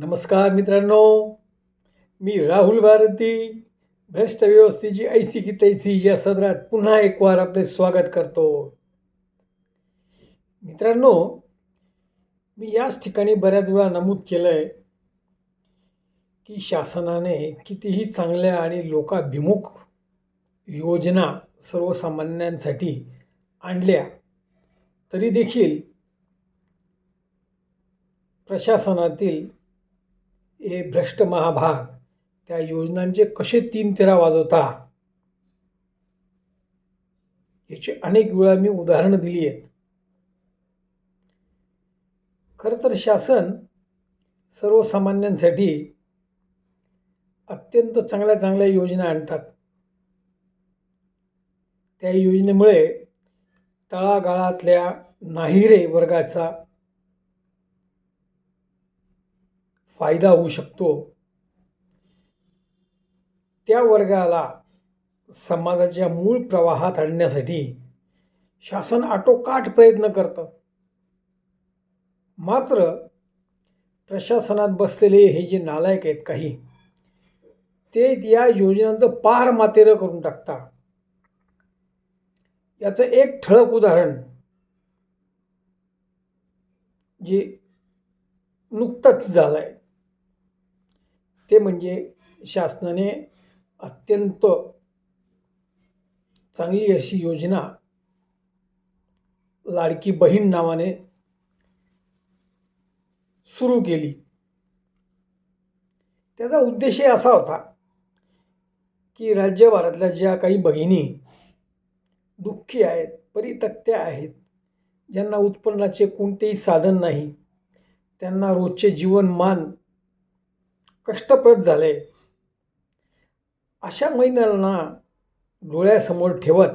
नमस्कार मित्रांनो मी राहुल भारती भ्रष्ट व्यवस्थेची ऐसी की तैसी या सदरात पुन्हा एक वार आपले स्वागत करतो. मित्रांनो मी याच ठिकाणी बऱ्याच वेळा नमूद केलं आहे की शासनाने कितीही चांगल्या आणि लोकाभिमुख योजना सर्वसामान्यांसाठी आणल्या तरी देखील प्रशासनातील हे भ्रष्ट महाभाग त्या योजनांचे कसे तीन तेरा वाजवता याची अनेक वेळा मी उदाहरणं दिली आहेत. खरं तर शासन सर्वसामान्यांसाठी अत्यंत चांगल्या चांगल्या योजना आणतात. त्या योजनेमुळे तळागाळातल्या नाहिरे वर्गाचा फायदा होऊ शकतो. त्या वर्गाला समाजाच्या मूळ प्रवाहात आणण्यासाठी शासन आटोकाट प्रयत्न करतं. मात्र प्रशासनात बसलेले हे जे नालायक आहेत काही ते या योजनांचं पार मातेरं करून टाकता याचं एक ठळक उदाहरण जे नुकतंच झालं आहे ते म्हणजे शासनाने अत्यंत चांगली अशी योजना लाडकी बहीण नावाने सुरू केली. त्याचा उद्देशही असा होता की राज्यभरातल्या ज्या काही भगिनी दुःखी आहेत परितक्त्या आहेत ज्यांना उत्पन्नाचे कोणतेही साधन नाही त्यांना रोजचे जीवनमान कष्टप्रद झाले. अशा महिन्यांना डोळ्यासमोर ठेवत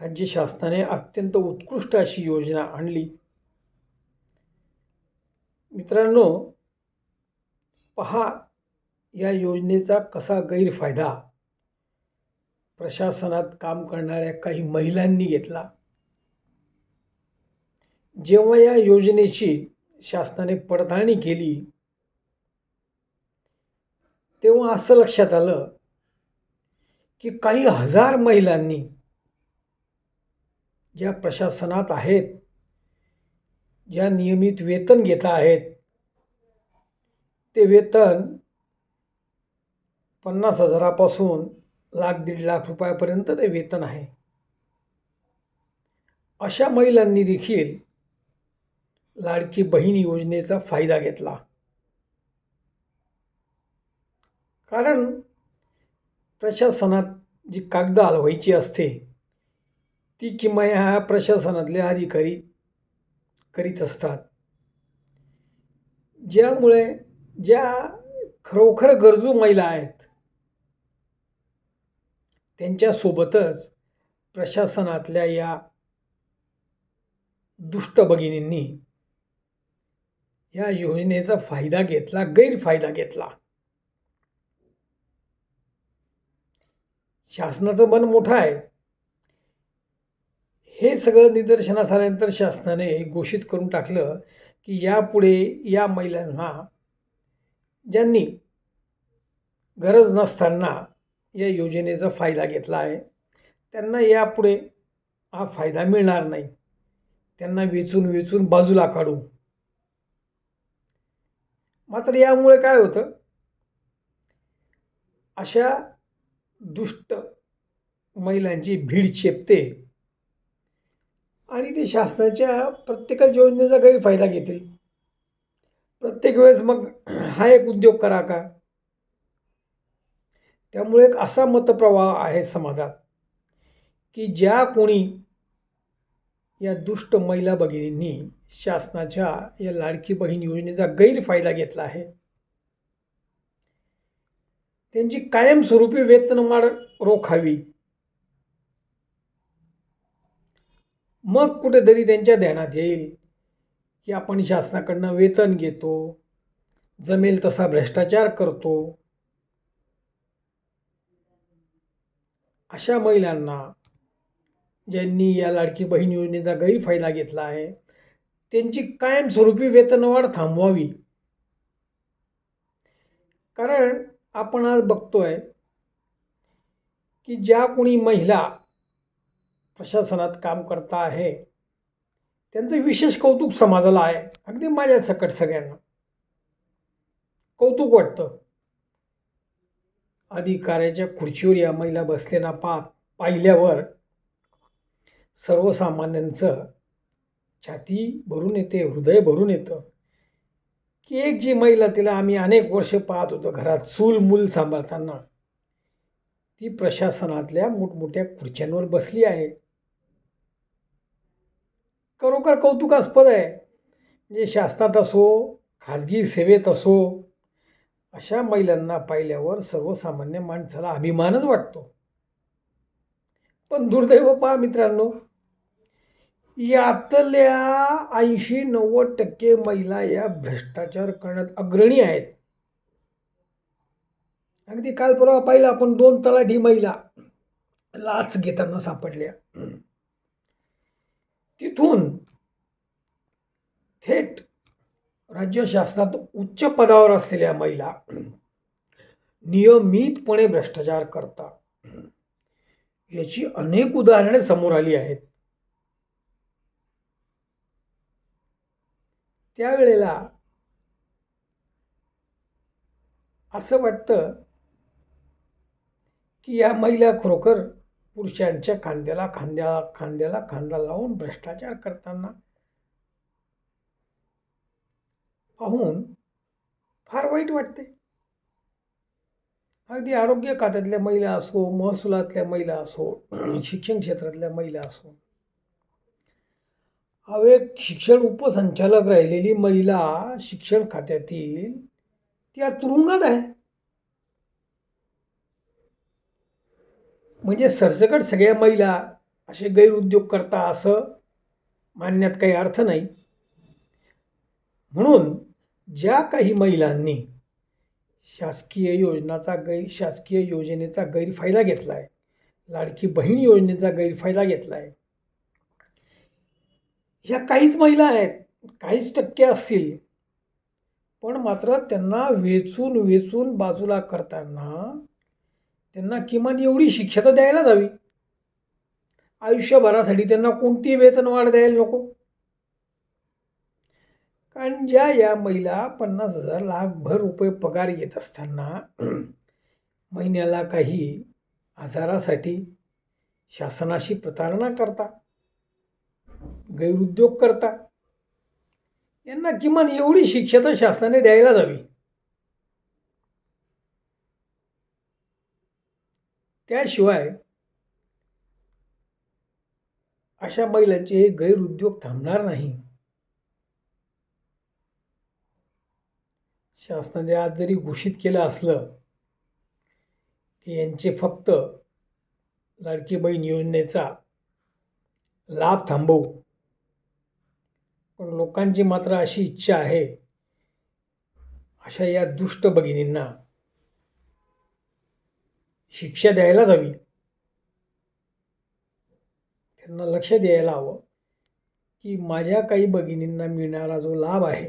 राज्य शासनाने अत्यंत उत्कृष्ट अशी योजना आणली. मित्रांनो पहा या योजनेचा कसा गैरफायदा. प्रशासनात काम करणाऱ्या काही महिलांनी घेतला. जेव्हा या योजनेची शासनाने पडताळणी केली तेव्हा असं लक्षात आलं की काही हजार महिलांनी ज्या प्रशासनात आहेत ज्या नियमित वेतन घेत आहेत ते वेतन पन्नास हजारापासून लाख दीड लाख रुपयापर्यंत ते वेतन आहे. अशा महिलांनी देखील लाडकी बहीण योजनेचा फायदा घेतला. कारण प्रशासनात जी कागद हलवायची असते ती किमया ह्या प्रशासनातले अधिकारी करीत असतात. ज्यामुळे ज्या खरोखर गरजू महिला आहेत त्यांच्यासोबतच प्रशासनातल्या या दुष्ट भगिनींनी या योजनेचा फायदा घेतला गैरफायदा घेतला. शासनाचं मन मोठं आहे. हे सगळं निदर्शनास आल्यानंतर शासनाने घोषित करून टाकलं की यापुढे या महिलांना ज्यांनी गरज नसताना या योजनेचा फायदा घेतला आहे त्यांना यापुढे हा फायदा मिळणार नाही. त्यांना वेचून वेचून बाजूला काढू. मात्र यामुळे काय होतं? अशा दुष्ट महिलांची भीड चेपते. आणि ते शासनाच्या प्रत्येकच योजनेचा गैरफायदा घेतील. प्रत्येक वेळेस मग हा एक उद्योग करा का? त्यामुळे एक असा मतप्रवाह आहे समाजात की ज्या कोणी या दुष्ट महिला भगिनींनी शासनाच्या या लाडकी बहीण योजनेचा गैरफायदा घेतला आहे त्यांची कायमस्वरूपी वेतनवाढ रोखावी. मग कुठेतरी त्यांच्या ध्यानात येईल की आपण शासनाकडनं वेतन घेतो जमेल तसा भ्रष्टाचार करतो. अशा महिलांना ज्यांनी या लाडकी बहीण योजनेचा गैरफायदा घेतला आहे त्यांची कायमस्वरूपी वेतनवाढ थांबवावी. कारण आपण आज बघतोय की ज्या कोणी महिला प्रशासनात काम करता आहे त्यांचं विशेष कौतुक समाजाला आहे. अगदी माझ्या सकट सगळ्यांना. कौतुक वाटतं. अधिकाऱ्याच्या खुर्चीवर या महिला बसलेला पा पाहिल्यावर सर्वसामान्यांचं छाती भरून येते हृदय भरून येतं. की एक जी महिला तिला आम्ही अनेक वर्ष पाहत होतो घरात चूल मूल सांभाळताना. ती प्रशासनातल्या मोठमोठ्या खुर्च्यांवर बसली आहे. खरोखर कौतुकास्पद आहे. म्हणजे शासनात असो खाजगी सेवेत असो अशा महिलांना पाहिल्यावर सर्वसामान्य माणसाला अभिमानच वाटतो. पण दुर्दैव पहा मित्रांनो यातल्या ऐंशी नव्वद टक्के महिला या भ्रष्टाचार करण्यात अग्रणी आहेत. अगदी काल परवा पाहिलं आपण दोन तलाठी महिला लाच घेताना सापडल्या. तिथून थेट राज्य शासनात उच्च पदावर असलेल्या महिला नियमितपणे भ्रष्टाचार करता याची अनेक उदाहरणे समोर आली आहेत. त्यावेळेला असं वाटतं की या महिला खरोखर पुरुषांच्या खांद्याला खांद्या खांद्याला खांदा लावून भ्रष्टाचार करताना पाहून फार वाईट वाटते. अगदी आरोग्य खात्यातल्या महिला असो महसुलातल्या महिला असो शिक्षण क्षेत्रातल्या महिला असो एक शिक्षण उपसंचालक राहिलेली महिला शिक्षण खात्यातील ती तुरुंगात आहे. म्हणजे सरसकट सगळ्या महिला असे गैरउद्योग करता असं मानण्यात काही अर्थ नाही. म्हणून ज्या काही महिलांनी शासकीय योजनाचा गैर शासकीय योजनेचा गैरफायदा घेतला आहे लाडकी बहीण योजनेचा गैरफायदा घेतला आहे ह्या काहीच महिला आहेत काहीच टक्के असतील. पण मात्र त्यांना वेचून वेचून बाजूला करताना त्यांना किमान एवढी शिक्षा तर द्यायला जावी आयुष्यभरासाठी त्यांना कोणती वेतनवाढ द्यायला नको? कारण ज्या या महिला पन्नास हजार लाखभर रुपये पगार घेत असताना महिन्याला काही आजारासाठी शासनाशी प्रतारणा करता. गैरउद्योग करता. यांना किमान एवढी शिक्षा तर शासनाने द्यायला जावी त्याशिवाय अशा महिलांचे हे गैरउद्योग थांबणार नाही. शासनाने आज जरी घोषित केलं असलं की यांचे फक्त लाडकी बहीण योजनेचा लाभ थांबवू. पण लोकांची मात्र अशी इच्छा आहे अशा या दुष्ट भगिनींना शिक्षा द्यायलाच हवी. त्यांना लक्ष द्यायला हवं की माझ्या काही भगिनींना मिळणारा जो लाभ आहे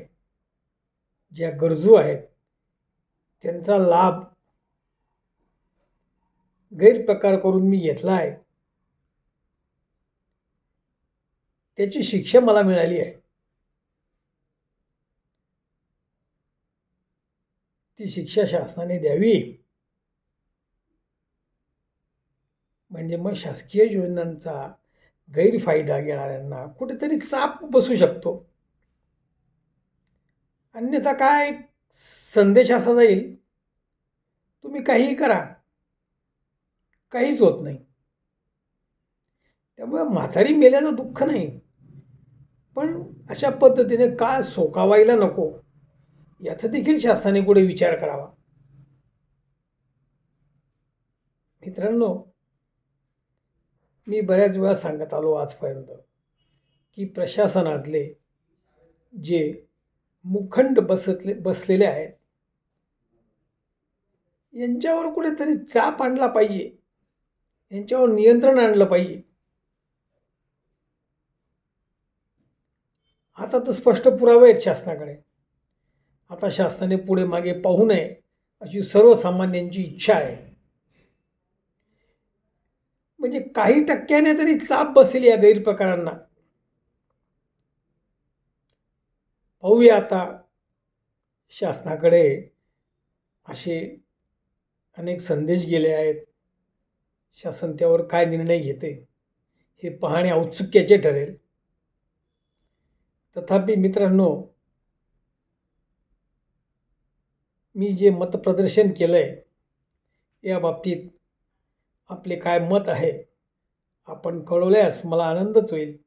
ज्या गरजू आहेत त्यांचा लाभ गैरप्रकार करून मी घेतला आहे. त्याची शिक्षा मला मिळाली आहे. ती शिक्षा शासनाने द्यावी. म्हणजे मग शासकीय योजनांचा गैरफायदा घेणाऱ्यांना कुठेतरी चाप बसू शकतो. अन्यथा काय संदेश असा जाईल तुम्ही काहीही करा काहीच होत नाही. त्यामुळे म्हातारी मेल्याचं दुःख नाही. पण अशा पद्धतीने का सोकावायला नको? याचा देखील शासनाने कुठे विचार करावा. मित्रांनो मी बऱ्याच वेळा सांगत आलो आजपर्यंत की प्रशासनातले जे मुखंड बसतले बसलेले आहेत यांच्यावर कुठेतरी चाप आणला पाहिजे. यांच्यावर नियंत्रण आणलं पाहिजे. आता तर स्पष्ट पुरावे आहेत शासनाकडे. आता शासनाने पुढे मागे पाहू नये अशी सर्वसामान्यांची इच्छा आहे. म्हणजे काही टक्क्याने तरी चाप बसेल या गैरप्रकारांना. पाहूया आता शासनाकडे असे अनेक संदेश गेले आहेत. शासन त्यावर काय निर्णय घेते हे पाहणे औत्सुक्याचे ठरेल. तथापि मित्रांनो मी जे मतप्रदर्शन केलं आहे या बाबतीत आपले काय मत आहे आपण कळवल्यास मला आनंदच होईल.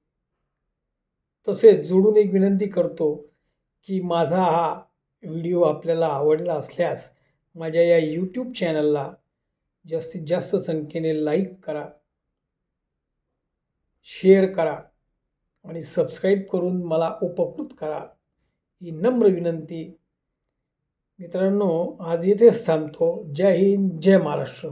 तसेच जोडून एक विनंती करतो की माझा हा व्हिडिओ आपल्याला आवडला असल्यास माझ्या या यूट्यूब चॅनलला जास्तीत जास्त संख्येने लाईक करा शेअर करा आणि सबस्क्राईब करून मला उपकृत करा. ही नम्र विनंती. मित्रांनो आज येथेच थांबतो. जय हिंद जय महाराष्ट्र.